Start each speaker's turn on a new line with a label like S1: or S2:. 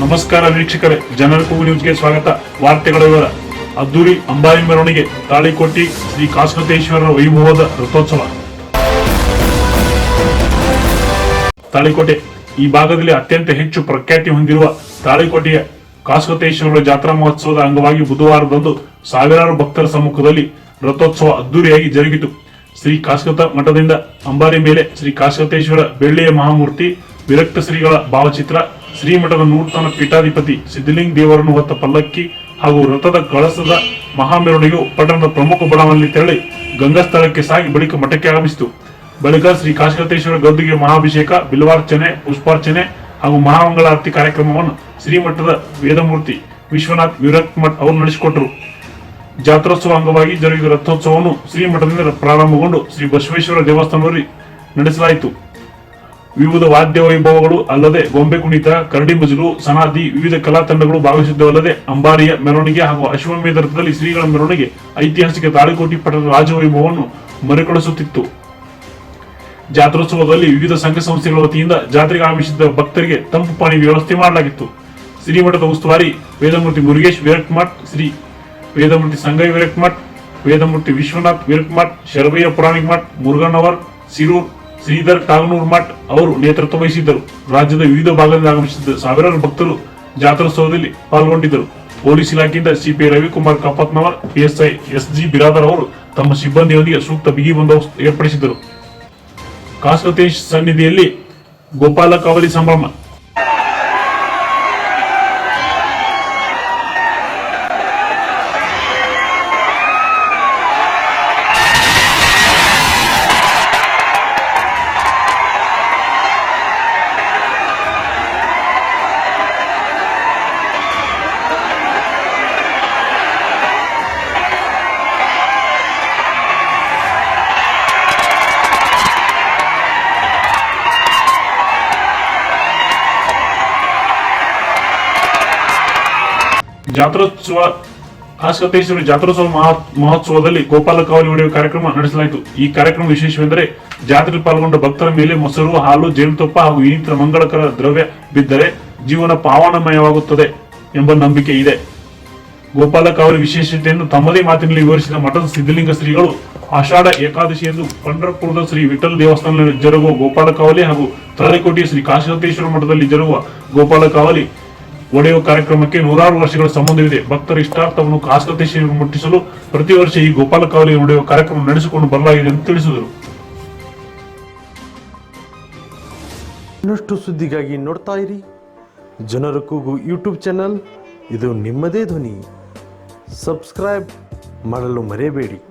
S1: ನಮಸ್ಕಾರ ವೀಕ್ಷಕರೇ ಜನರ ಕೂಗು ನ್ಯೂಸ್ಗೆ ಸ್ವಾಗತ. ವಾರ್ತೆಗಳ ವಿವರ ಅದ್ದೂರಿ ಅಂಬಾರಿ ಮೆರವಣಿಗೆ, ತಾಳಿಕೋಟಿ ಶ್ರೀ ಕಾಸ್ಮತೇಶ್ವರರ ವೈಭವದ ರಥೋತ್ಸವ. ತಾಳಿಕೋಟೆ, ಈ ಭಾಗದಲ್ಲಿ ಅತ್ಯಂತ ಹೆಚ್ಚು ಪ್ರಖ್ಯಾತಿ ಹೊಂದಿರುವ ತಾಳಿಕೋಟೆಯ ಕಾಸಕತೇಶ್ವರರ ಜಾತ್ರಾ ಮಹೋತ್ಸವದ ಅಂಗವಾಗಿ ಬುಧವಾರದಂದು ಸಾವಿರಾರು ಭಕ್ತರ ಸಮ್ಮುಖದಲ್ಲಿ ರಥೋತ್ಸವ ಅದ್ದೂರಿಯಾಗಿ ಜರುಗಿತು. ಶ್ರೀ ಕಾಸ್ಕತ ಮಠದಿಂದ ಅಂಬಾರಿ ಮೇಲೆ ಶ್ರೀ ಕಾಸಕತೇಶ್ವರ ಬೆಳ್ಳಿಯ ಮಹಾಮೂರ್ತಿ ವಿರಕ್ತ ಶ್ರೀಗಳ ಭಾವಚಿತ್ರ ಶ್ರೀಮಠದ ನೂತನ ಪೀಠಾಧಿಪತಿ ಸಿದ್ಧಲಿಂಗ ದೇವರನ್ನು ಹೊತ್ತ ಪಲ್ಲಕ್ಕಿ ಹಾಗೂ ರಥದ ಕಳಸದ ಮಹಾಮೆರವಣಿಗೆಯು ಪಟ್ಟಣದ ಪ್ರಮುಖ ಬಡಾವಣೆಯಲ್ಲಿ ತೆರಳಿ ಗಂಗಾಸ್ಥಳಕ್ಕೆ ಸಾಗಿ ಬಳಿಕ ಮಠಕ್ಕೆ ಆಗಮಿಸಿತು. ಬಳಿಕ ಶ್ರೀ ಕಾಶಕತೇಶ್ವರ ಗದ್ದುಗೆ ಮಹಾಭಿಷೇಕ, ಬಿಲ್ವಾರ್ಚನೆ, ಪುಷ್ಪಾರ್ಚನೆ ಹಾಗೂ ಮಹಾಮಂಗಳಾರತಿ ಕಾರ್ಯಕ್ರಮವನ್ನು ಶ್ರೀಮಠದ ವೇದಮೂರ್ತಿ ವಿಶ್ವನಾಥ್ ವಿರತ್ ಮಠ್ ಅವರು ನಡೆಸಿಕೊಟ್ಟರು. ಜಾತ್ರೋತ್ಸವ ಅಂಗವಾಗಿ ಜರುಗಿದ ರಥೋತ್ಸವವನ್ನು ಶ್ರೀಮಠದಿಂದ ಪ್ರಾರಂಭಗೊಂಡು ಶ್ರೀ ಬಸವೇಶ್ವರ ದೇವಸ್ಥಾನದಲ್ಲಿ ನಡೆಸಲಾಯಿತು. ವಿವಿಧ ವಾದ್ಯ ವೈಭವಗಳು ಅಲ್ಲದೆ ಗೊಂಬೆ ಕುಣಿತ, ಕರಡಿ ಮಜಲು ಸನಾದಿ ವಿವಿಧ ಕಲಾ ತಂಡಗಳು ಭಾಗವಹಿಸಿದ್ದವಲ್ಲದೆ ಅಂಬಾರಿಯ ಮೆರವಣಿಗೆ ಹಾಗೂ ಅಶ್ವಮೇಧ ರಥದಲ್ಲಿ ಶ್ರೀಗಳ ಮೆರವಣಿಗೆ ಐತಿಹಾಸಿಕ ತಾಳಿಕೋಟಿ ಪಟ್ಟಣದ ರಾಜವೈಭವವನ್ನು ಮರುಕಳಿಸುತ್ತಿತ್ತು. ಜಾತ್ರೋತ್ಸವದಲ್ಲಿ ವಿವಿಧ ಸಂಘ ಸಂಸ್ಥೆಗಳ ವತಿಯಿಂದ ಜಾತ್ರೆಗೆ ಆಗಮಿಸಿದ್ದ ಭಕ್ತರಿಗೆ ತಂಪು ಪಾನಿ ವ್ಯವಸ್ಥೆ ಮಾಡಲಾಗಿತ್ತು. ಶ್ರೀಮಠದ ಉಸ್ತುವಾರಿ ವೇದಮೂರ್ತಿ ಮುರುಗೇಶ್ ವಿರಟ್ಮಠ್ ಶ್ರೀ ವೇದಮೂರ್ತಿ ಸಂಗೈ ವಿರಟ್ಮಠ್ ವೇದಮೂರ್ತಿ ವಿಶ್ವನಾಥ್ ವಿರಟ್ಮಠ್ ಶರಭಯ್ಯ ಪುರಾಣಿಕ್ ಮಠ್ ಮುರುಗಣ್ಣವರ್ ಸಿರೂರ್ ಶ್ರೀಧರ್ ಟಾಗನೂರ್ ಮಠ್ ಅವರು ನೇತೃತ್ವ ವಹಿಸಿದ್ದರು. ರಾಜ್ಯದ ವಿವಿಧ ಭಾಗದಿಂದ ಆಗಮಿಸಿದ್ದ ಸಾವಿರಾರು ಭಕ್ತರು ಜಾತ್ರೋತ್ಸವದಲ್ಲಿ ಪಾಲ್ಗೊಂಡಿದ್ದರು. ಪೊಲೀಸ್ ಇಲಾಖೆಯಿಂದ CP Ravikumar Kappatnavar PSI S G Biradar ಅವರು ತಮ್ಮ ಸಿಬ್ಬಂದಿಯೊಂದಿಗೆ ಸೂಕ್ತ ಬಿಗಿ ಬಂದೋಬಸ್ತ್ ಏರ್ಪಡಿಸಿದರು ಕಾಸ್ಕತೇಶ್ ಸನ್ನಿಧಿಯಲ್ಲಿ ಗೋಪಾಲ ಕಾವಲಿ ಸಂಭ್ರಮ ಜಾತ್ರೋತ್ಸವ ಕಾಸಕತೇಶ್ವರ ಜಾತ್ರೋತ್ಸವ ಮಹಾ- ಮಹೋತ್ಸವದಲ್ಲಿ ಗೋಪಾಲ ಕಾವಲಿ ಹೊಡೆಯುವ ಕಾರ್ಯಕ್ರಮ ನಡೆಸಲಾಯಿತು. ಈ ಕಾರ್ಯಕ್ರಮ ವಿಶೇಷವೆಂದರೆ ಜಾತ್ರೆಯಲ್ಲಿ ಪಾಲ್ಗೊಂಡ ಭಕ್ತರ ಮೇಲೆ ಮೊಸರು, ಹಾಲು, ಜೇನುತುಪ್ಪ ಹಾಗೂ ಇನ್ನಿತರ ಮಂಗಳಕರ ದ್ರವ್ಯ ಬಿದ್ದರೆ ಜೀವನ ಪಾವನಮಯವಾಗುತ್ತದೆ ಎಂಬ ನಂಬಿಕೆ ಇದೆ. ಗೋಪಾಲ ಕಾವಲಿ ವಿಶೇಷತೆಯನ್ನು ತಮ್ಮದೇ ಮಾತಿನಲ್ಲಿ ವಿವರಿಸಿದ ಮಠದ ಸಿದ್ಧಲಿಂಗ ಶ್ರೀಗಳು ಆಷಾಢ ಏಕಾದಶಿಯಂದು ಪಂಡರಪುರದ ಶ್ರೀ ವಿಠಲ್ ದೇವಸ್ಥಾನದಲ್ಲಿ ಜರುಗುವ ಗೋಪಾಲ ಕಾವಲಿ ಹಾಗೂ ತಾಳಿಕೋಟೆಯ ಶ್ರೀ ಕಾಶಿಕೇಶ್ವರ ಮಠದಲ್ಲಿ ಜರುಗುವ ಗೋಪಾಲ ಕಾವಲಿ ಒಡೆಯುವ ಕಾರ್ಯಕ್ರಮಕ್ಕೆ ನೂರಾರು ವರ್ಷಗಳ ಸಂಬಂಧವಿದೆ. ಭಕ್ತರ ಇಷ್ಟಾರ್ಥವನ್ನು ಶ್ರೀ ಮುಟ್ಟಿಸಲು ಪ್ರತಿ ವರ್ಷ ಈ ಗೋಪಾಲ ಕಾವಲಿ ಒಡೆಯುವ ಕಾರ್ಯಕ್ರಮ ನಡೆಸಿಕೊಂಡು ಬರಲಾಗಿದೆ ಎಂದು ತಿಳಿಸಿದರು.
S2: ಇನ್ನಷ್ಟು ಸುದ್ದಿಗಾಗಿ ನೋಡ್ತಾ ಇರಿ. ಜನರ ಕೂಗು ಯೂಟ್ಯೂಬ್ ಚಾನಲ್. ಇದು ನಿಮ್ಮದೇ ಧ್ವನಿ. ಸಬ್ಸ್ಕ್ರೈಬ್ ಮಾಡಲು ಮರೆಯಬೇಡಿ.